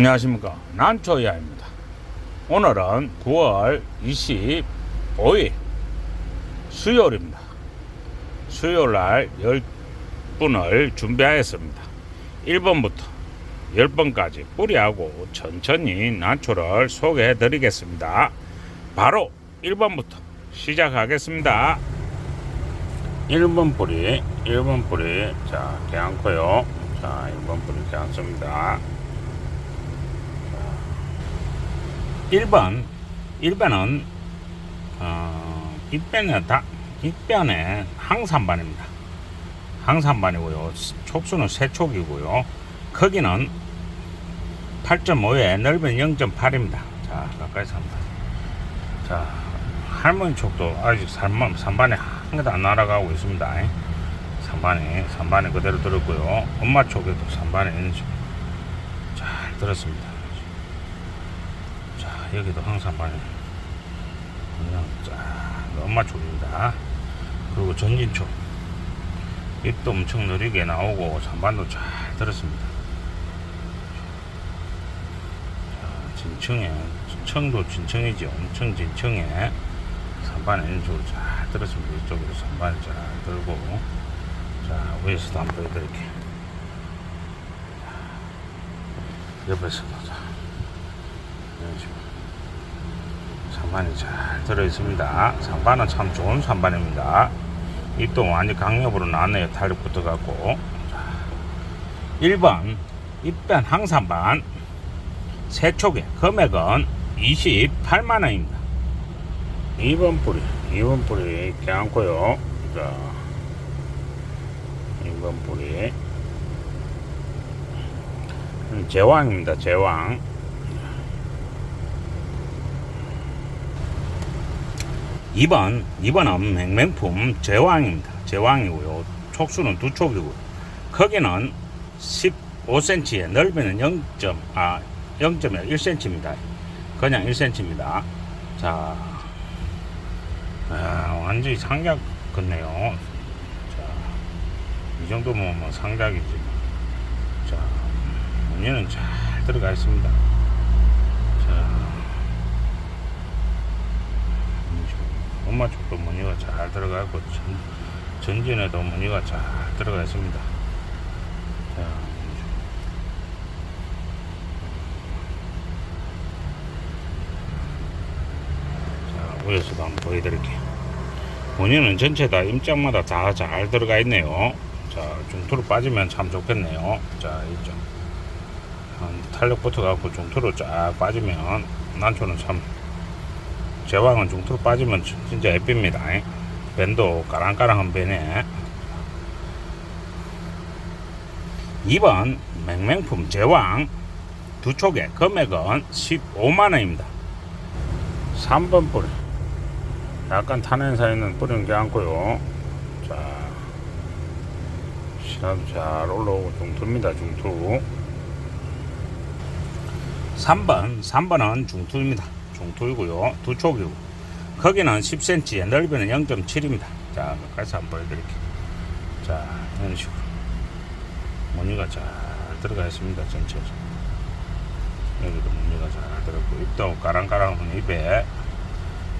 안녕하십니까. 난초야입니다. 오늘은 9월 25일 수요일입니다. 수요일날 10분을 준비하였습니다. 1번부터 10번까지 뿌리하고 천천히 난초를 소개해 드리겠습니다. 바로 1번부터 시작하겠습니다. 1번 뿌리 1번 뿌리. 자 개안코요. 자 1번 뿌리 개안습니다 1번 1번은 어, 입변에 다 입변에 항산반입니다. 항산반이고요. 촉수는 세촉이고요. 크기는 8.5에 넓은 0.8입니다. 자, 가까이서 한번. 자, 할머니 촉도 아직 3반, 3반에 한 개도 안 날아가고 있습니다. 3반에, 3반에 그대로 들었고요. 엄마 촉에도 3반에 있는 잘 들었습니다. 자, 여기도 항상 반에 그냥 쫙 엄마 쪽입니다. 그리고 전진쪽 입도 엄청 느리게 나오고 산반도 잘 들었습니다. 자, 진청에 청도 진청이지 엄청 진청에 산반에 있는 쪽으로 잘 들었습니다. 이쪽으로 산반에 잘 들고 자 위에서도 한번 보여드릴게요. 자, 옆에서도 자 이런 식으로 산반이 잘 들어있습니다. 산반은 참 좋은 산반입니다. 입도 완전 강력으로 나네요. 탄력 붙어갖고. 자, 1번 입변 항산반 세촉에 금액은 28만원입니다. 2번 뿌리, 2번 뿌리 개안고요. 자, 2번 뿌리. 음, 제왕입니다. 제왕. 2번, 2번은 맹맹품 제왕입니다. 제왕이고요. 촉수는 두 촉이고 크기는 15cm에 넓이는 0. 아, 0.1cm입니다. 그냥 1cm입니다. 자, 아, 완전히 상작 같네요. 자, 이 정도면 뭐 상작이지. 자, 문제는 잘 들어가 있습니다. 자, 엄마 쪽도 무늬가 잘 들어가 있고 전, 전진에도 무늬가 잘 들어가 있습니다. 자, 자 위에서도 한번 보여드릴게요. 무늬는 전체 다 임장마다 다 잘 들어가 있네요. 자, 중투로 빠지면 참 좋겠네요. 자, 이쪽. 한 탄력 붙어갖고 중투로 쫙 빠지면 난초는 참 제왕은 중투로 빠지면 진- 진짜 예쁩니다. 밴도 까랑까랑한 밴에 2번 맹맹품 제왕 두 촉에 금액은 15만원입니다. 3번 뿌리 약간 탄행사 있는 뿌리는 게 않고요. 자 시나도 잘 올라오고 중투입니다. 중투 3번 3번은 중투입니다. 중투이고요. 두 촉이고 크기는 10cm에 넓이는 0.7입니다. 자 가까이서 한번 보여드릴게요. 자 이런 식으로 무늬가 잘 들어가 있습니다. 전체적으로 여기도 무늬가 잘 들어있고 입도 까랑까랑한 입에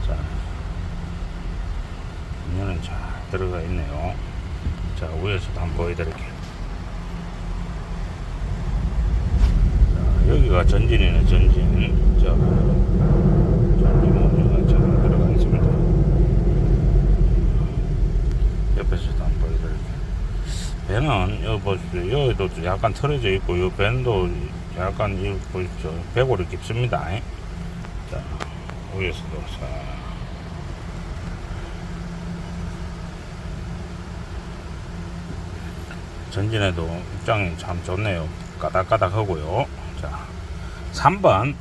자 무늬는 잘 들어가 있네요. 자 위에서도 한번 보여드릴게요. 자, 여기가 전진이네 전진. 자 전진 무늬가 잘 들어가 있습니다. 옆에서도 한번 보여드릴게요. 배는 여기 보십시오. 여기도 약간 틀어져 있고 이 밴도 약간 이 보십시오. 배골이 깊습니다. 자 위에서도 자. 전진에도 입장이 참 좋네요. 까닥까닥하고요. 자, 3번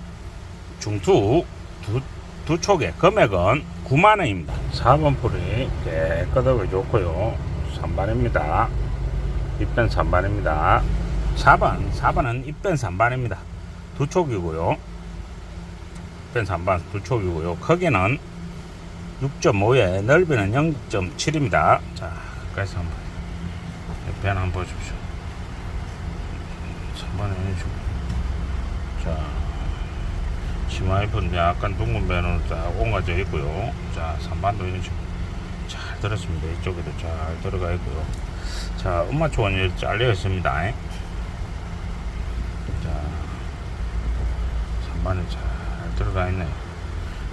중투 두, 두 촉의 금액은 9만원입니다. 4번 풀이 깨끗하고 좋고요. 3반입니다. 입변 3반입니다. 4번, 4번은 입변 3반입니다. 두 촉이고요. 입변 3반 두 촉이고요. 크기는 6.5에 넓이는 0.7입니다. 자, 가까이서 한번 하나 한번 보십시오. 3번에 이런 식으로. 자, 자, 치마 입은 약간 둥근 배는 쫙 옹가져 있고요. 자, 선반도 이런 식으로 잘 들었습니다. 이쪽에도 잘 들어가 있고요. 자, 음마 초원이 잘려 있습니다. 자, 선반이 잘 들어가 있네요.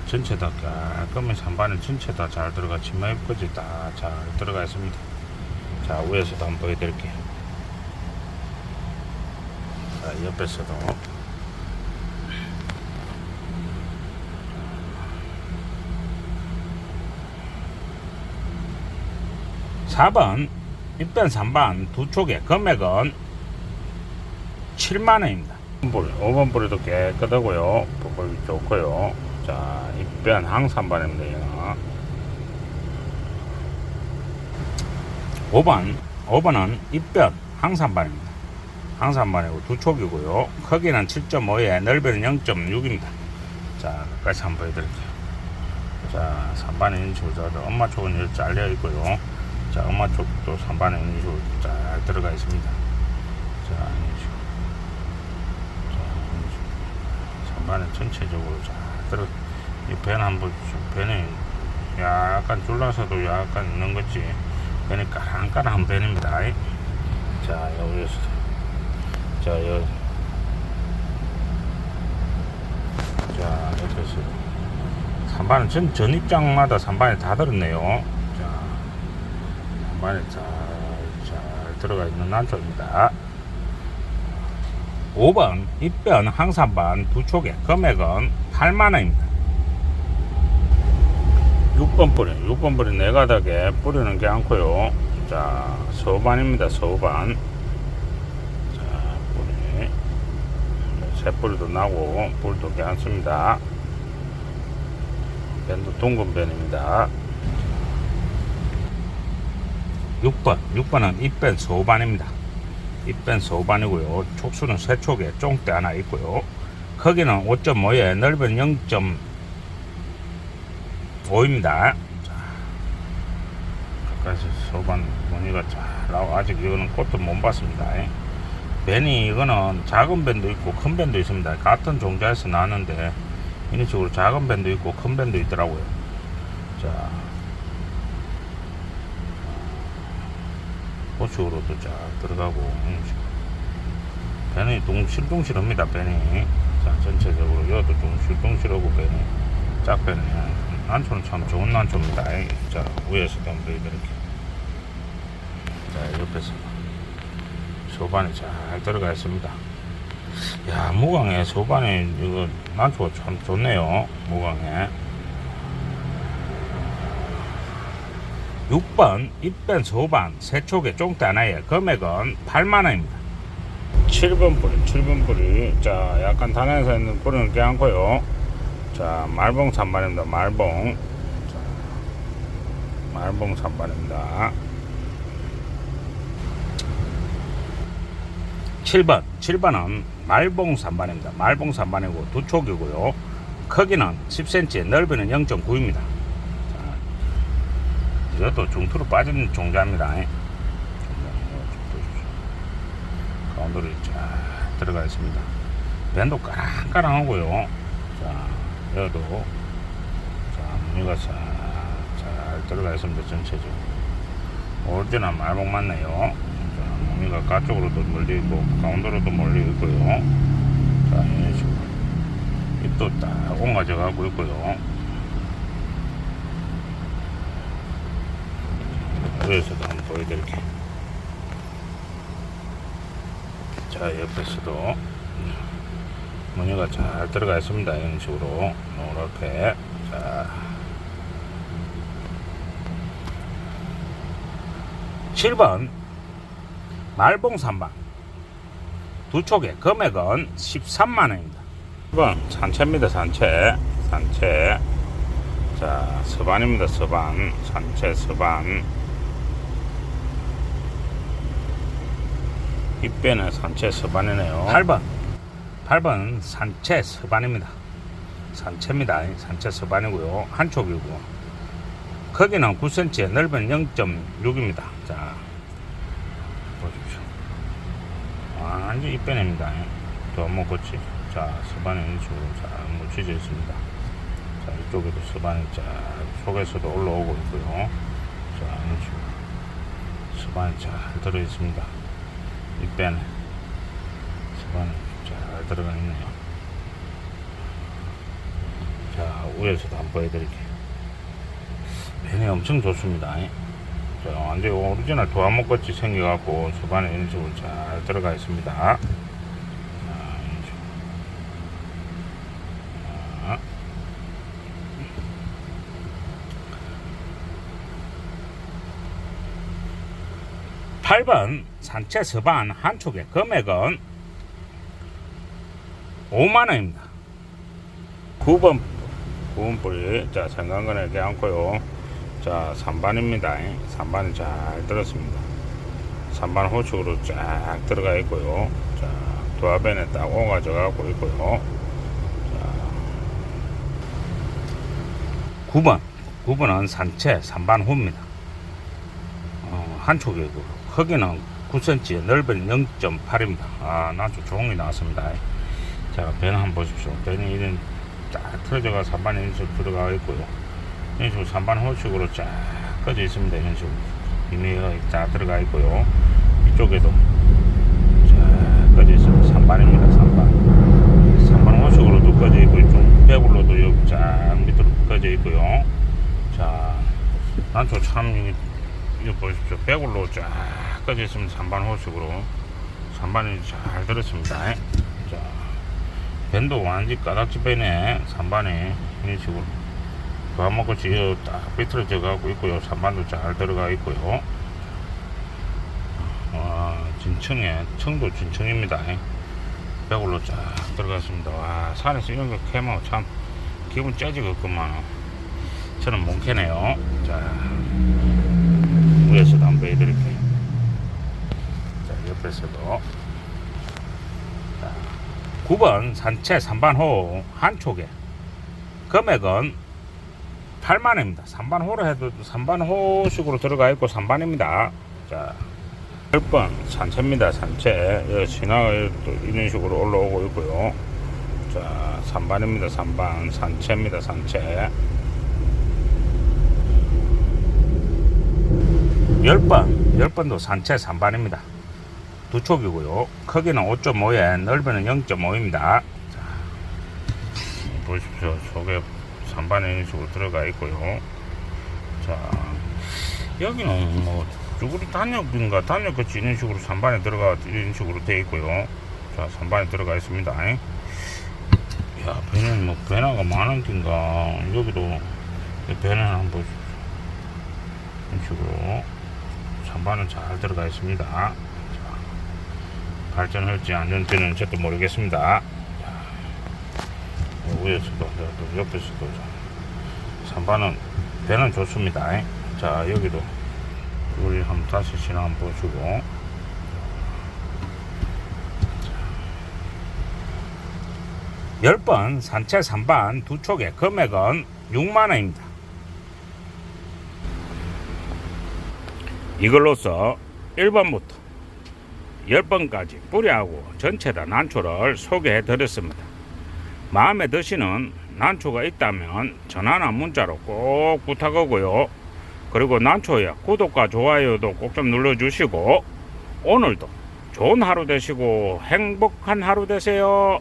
전체 다 깔끔히 선반은 전체 다 잘 들어가 치마 입까지 다 잘 들어가 있습니다. 자, 위에서도 한번 보여드릴게요. 자, 옆에서도 4번, 6번, 3번 두 쪽에 금액은 7만원입니다. 5번 뿌리도 깨끗하고요. 부분 좋고요. 자, 입변 항산반입니다. 얘는. 5번, 5번은 입변 항산반입니다. 항산반이고 두 촉이고요. 크기는 7.5에 넓이는 0.6입니다. 자, 끝까지 한번 보여드릴게요. 자, 3반의 인수자도 엄마 쪽은 이렇게 잘려 있고요. 자, 엄마 쪽도 3반의 인수 잘 들어가 있습니다. 자, 인수. 자, 인수. 3반은 전체적으로 잘 들어, 이 배는 한번, 좀 배는 약간 줄라서도 약간 있는 거지. 배는 까랑까랑한 배입니다. 자, 여기서. 자, 여기. 자, 옆에서. 3반은 전, 전 입장마다 3반이 다 들었네요. 자, 3반이 잘, 잘 들어가 있는 난초입니다. 5번 입변 항산반 두 촉에 금액은 8만원입니다. 6번 뿌리, 6번 뿌리 네 가닥에 뿌리는 게 않고요. 자, 서반입니다. 서반. 자, 뿌리. 새 뿌리도 나고, 뿔도 괜찮습니다. 밴도 둥근 밴입니다. 6번, 6번은 입밴 소반입니다. 입밴 소반이고요. 촉수는 세 촉에 쫑대 하나 있고요. 크기는 5.5에 넓은 0.5입니다. 자, 가까이서 소반 무늬가 잘 나와. 아직 이거는 꽃도 못 봤습니다. 밴이 이거는 작은 밴도 있고 큰 밴도 있습니다. 같은 종자에서 나왔는데 이런 식으로 작은 밴도 있고 큰 밴도 있더라고요. 자, 고추로도 쫙 들어가고 이런 식으로. 밴이 동실동실합니다. 밴이 자 전체적으로 이것도 좀 실동실하고 밴이 짝밴이 난초는 참 좋은 난초입니다. 자 위에서도 한번 보여드릴게요. 자 옆에서 소반이 잘 들어가 있습니다. 야 무광에 소반에 이거 난초가 참 좋네요. 무광에 6번 입변 소반 세촉의 하나에 금액은 8만원입니다. 7번 뿌리 7번 뿌리 자 약간 단에서 있는 뿌리는 꽤 않고요. 자 말봉 3반입니다. 말봉 자, 말봉 3반입니다. 7번 7번은 말봉 3반입니다. 말봉 3반이고 두 촉이고요. 크기는 10cm 넓이는 0.9입니다. 이것도 중투로 빠진 종자입니다. 가운데로 쫙 들어가 있습니다. 밴도 까랑까랑하고요. 자, 여도 자, 무늬가 잘, 잘 들어가 있습니다. 전체적으로. 오리지널 말목 맞네요. 자, 무늬가 가쪽으로도 멀리 있고, 가운데로도 멀리 있고요. 자, 이런 식으로. 입도 딱 옹가져 가고 있고요. 위에서도 한번 보여드릴게요. 자, 옆에서도 무늬가 잘 들어가 있습니다. 이런 식으로 노랗게. 자. 7번 말봉 3방 두 촉에 금액은 13만원입니다. 1번 산채입니다. 산채. 산채. 자, 서반입니다. 서반. 산채 서반. 입배는 산채 서반이네요. 8번. 8번 산채 서반입니다. 산채입니다. 산채 서반이고요. 한쪽이고. 크기는 9cm, 넓은 0.6입니다. 자, 보십시오. 완전 입배냅니다. 또 한번 그치. 자, 자, 서반이 이런 식으로 잘 묻혀져 있습니다. 자, 이쪽에도 서반이 쫙 속에서도 올라오고 있고요. 자, 이런 식으로 서반이 잘 들어 있습니다. 이빼는 서반이 잘 들어가 있네요. 자, 위에서도 한번 보여드릴게요. 벤이 엄청 좋습니다. 자, 완전 오리지널 도화목같이 생겨갖고 서반에 이런 식으로 잘 들어가 있습니다. 자, 이런 식으로. 자. 8번 산채 서반 한 촉의 금액은 5만원입니다. 9번 9번 뿌리 자 생강근에 껴안고요. 자 3반입니다. 3반이 잘 들었습니다. 3반 호축으로 쫙 들어가 있고요. 자 도화변에 딱 오가져 갖고 있고요. 자 9번 9번은 산채 3반 호입니다. 어, 한 촉이고 크기는 9cm 넓이는 0.8입니다. 아 나도 좋은 게 나왔습니다. 자 배는 한번 보십시오. 배는 이런 쫙 틀어져가 3반에 이런 식으로 들어가 있고요. 이런 식으로 3반 호식으로 쫙 꺼져 있습니다 이런 식으로 비밀하게 쫙 들어가 있고요. 이쪽에도 쫙 꺼져 있습니다. 3반입니다 3반. 3반 호식으로도 꺼져 있고 좀 배불로도 여기 쫙 밑으로 꺼져 있고요. 자 난초 참 이거, 이거 보십시오. 배불로 쫙 꺼져 있습니다 3반 호식으로 3반이 잘 들었습니다. 자 밴도 완전 까닥지 빼네. 3반에 이런 식으로 밥 먹고 지금 딱 비틀어져 가고 있고요. 3반도 잘 들어가 있고요. 와 진청에 청도 진청입니다. 벽으로 쫙 들어갔습니다. 와 산에서 이런 거 캐면 참 기분 째지겠구만. 저는 못 캐네요. 자 위에서도 한번 보여드릴게요. 자 옆에서도 9번 산채 3반호 한 촉에 금액은 8만원입니다. 3반호로 해도 3반호식으로 들어가 있고 3반입니다. 자, 10번 산채입니다. 산채. 신화가 또 이런 식으로 올라오고 있고요. 자, 3반입니다. 3반. 산채입니다. 산채. 10번. 10번도 산채 3반입니다. 두 촉이고요. 크기는 5.5에 넓이는 0.5입니다. 보십시오. 속에 3반에 이런 식으로 들어가 있고요. 자, 여기는 뭐 쭈구리 단역인가 단역같이 이런 식으로 3반에 들어가 이런 식으로 되어 있고요. 자, 3반에 들어가 있습니다. 야, 배는 뭐 배나가 많은 낀가 여기도 배는 한번 보십시오. 이런 식으로 3반은 잘 들어가 있습니다. 발전할지 안 될지는 저도 모르겠습니다. 자, 위에서도 또 옆에서도 3반은 배는 좋습니다. 자 여기도 우리 한번 다시 신화 한번 보시고 열 번 산채 3반 두 촉의 금액은 6만원입니다. 이걸로써 1번부터 10번까지 뿌리하고 전체 다 난초를 소개해 드렸습니다. 마음에 드시는 난초가 있다면 전화나 문자로 꼭 부탁하고요. 그리고 난초에 구독과 좋아요도 꼭 좀 눌러주시고 오늘도 좋은 하루 되시고 행복한 하루 되세요.